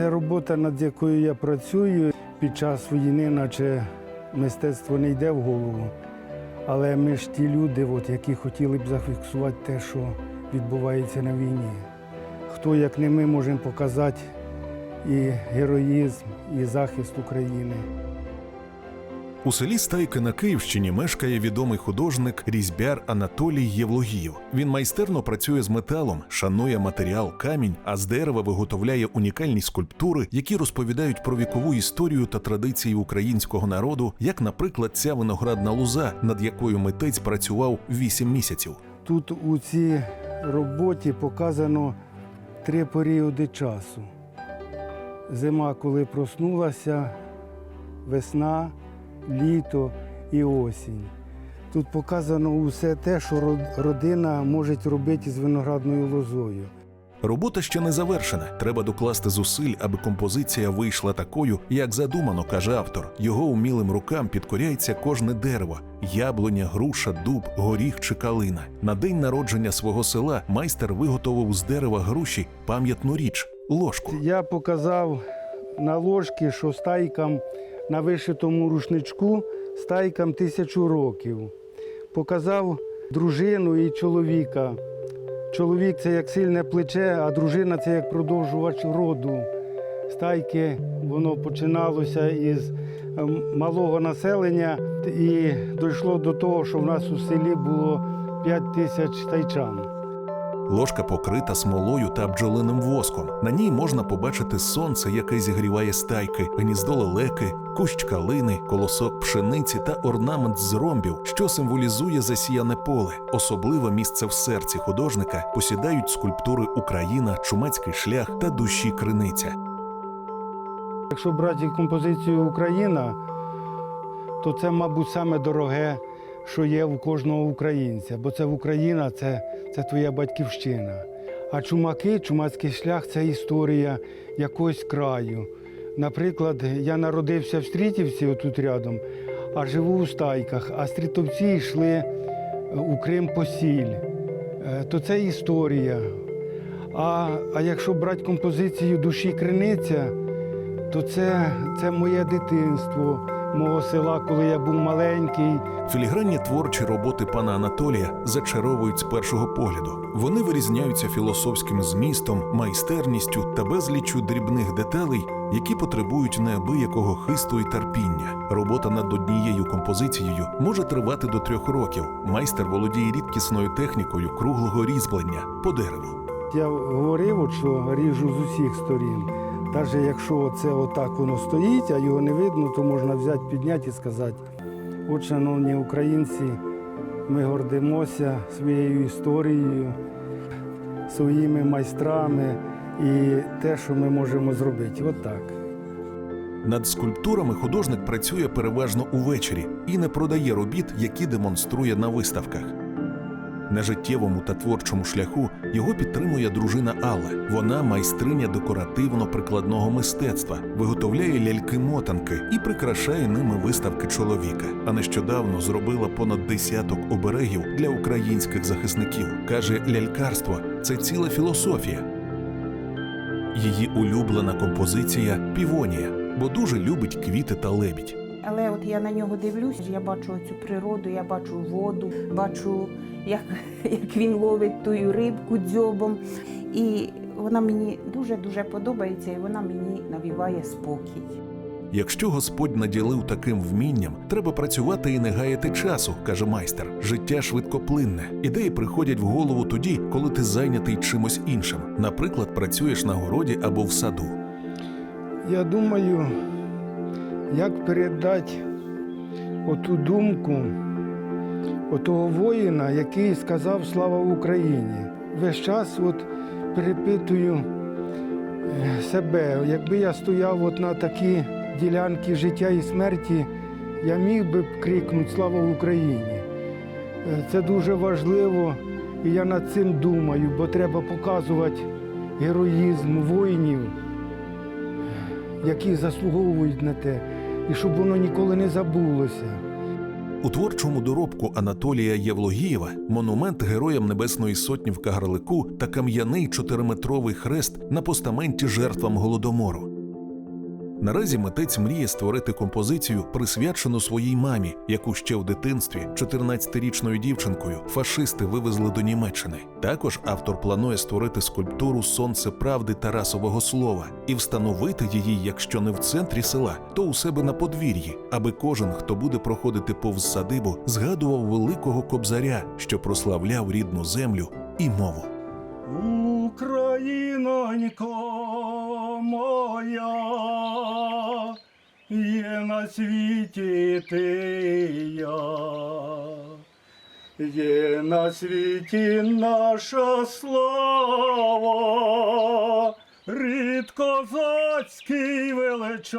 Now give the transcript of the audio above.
Це робота, над якою я працюю. Під час війни, наче мистецтво не йде в голову. Але ми ж ті люди, от, які хотіли б зафіксувати те, що відбувається на війні. Хто, як не ми, можемо показати і героїзм, і захист України. У селі Стайки на Київщині мешкає відомий художник різьбяр Анатолій Євлогіїв. Він майстерно працює з металом, шанує матеріал камінь, а з дерева виготовляє унікальні скульптури, які розповідають про вікову історію та традиції українського народу, як, наприклад, ця виноградна луза, над якою митець працював вісім місяців. Тут у цій роботі показано три періоди часу. Зима, коли проснулася, весна, літо і осінь. Тут показано усе те, що родина може робити з виноградною лозою. Робота ще не завершена. Треба докласти зусиль, аби композиція вийшла такою, як задумано, каже автор. Його умілим рукам підкоряється кожне дерево: яблуня, груша, дуб, горіх чи калина. На день народження свого села майстер виготовив з дерева груші пам'ятну річ ложку. Я показав на ложці, що стайкам на вишитому рушничку стайкам тисячу років. Показав дружину і чоловіка. Чоловік це як сильне плече, а дружина це як продовжувач роду. Стайки воно починалося із ем, малого населення і дійшло до того, що в нас у селі було 5 тисяч тайчан. Ложка покрита смолою та бджолиним воском. На ній можна побачити сонце, яке зігріває стайки, гніздо лелеки, кущ калини, колосок пшениці та орнамент з ромбів, що символізує засіяне поле. Особливе місце в серці художника посідають скульптури Україна, Чумацький шлях та душі криниця. Якщо брати композицію Україна, то це, мабуть, саме дороге, що є у кожного українця, бо це Україна, це, це твоя батьківщина. А чумаки, чумацький шлях це історія якогось краю. Наприклад, я народився в Стрітівці, отут рядом, а живу у Стайках, а стрітовці йшли е, у Крим по сіль. Е, То це історія. А, а якщо брати композицію душі криниця, то це, це моє дитинство, мого села, коли я був маленький. Філігранні творчі роботи пана Анатолія зачаровують з першого погляду. Вони вирізняються філософським змістом, майстерністю та безліччю дрібних деталей, які потребують неабиякого хисту і терпіння. Робота над однією композицією може тривати до трьох років. Майстер володіє рідкісною технікою круглого різьблення по дереву. Я говорив, що ріжу з усіх сторін. Навіть якщо це отак воно стоїть, а його не видно, то можна взяти, підняти і сказати: от, шановні українці, ми гордимося своєю історією, своїми майстрами і те, що ми можемо зробити. От так. Над скульптурами художник працює переважно увечері і не продає робіт, які демонструє на виставках. На життєвому та творчому шляху його підтримує дружина Алла. Вона майстриня декоративно-прикладного мистецтва, виготовляє ляльки-мотанки і прикрашає ними виставки чоловіка. А нещодавно зробила понад десяток оберегів для українських захисників. каже, лялькарство це ціла філософія. Її улюблена композиція півонія, бо дуже любить квіти та лебідь. Але от я на нього дивлюсь, я бачу цю природу, я бачу воду, бачу, як, як він ловить ту рибку дзьобом. І вона мені дуже-дуже подобається, і вона мені навіває спокій. Якщо Господь наділив таким вмінням, треба працювати і не гаяти часу, каже майстер. Життя швидкоплинне. Ідеї приходять в голову тоді, коли ти зайнятий чимось іншим. Наприклад, працюєш на городі або в саду. Я думаю, як передати оту думку отого воїна, який сказав Слава Україні. Весь час от перепитую е, себе, якби я стояв от на такій ділянці життя і смерті, я міг би крикнути Слава Україні. Е, Це дуже важливо, і я над цим думаю, бо треба показувати героїзм воїнів які заслуговують на те, і щоб воно ніколи не забулося. У творчому доробку Анатолія Євлогієва монумент героям Небесної Сотні в Кагарлику та кам'яний чотириметровий хрест на постаменті жертвам голодомору. Наразі митець мріє створити композицію, присвячену своїй мамі, яку ще в дитинстві 14-річною дівчинкою фашисти вивезли до Німеччини. Також автор планує створити скульптуру Сонце правди Тарасового слова і встановити її, якщо не в центрі села, то у себе на подвір'ї, аби кожен, хто буде проходити повз садибу, згадував великого кобзаря, що прославляв рідну землю і мову. Українонько моя, є на світі ти я, є на світі наша слава, рід козацький величавий.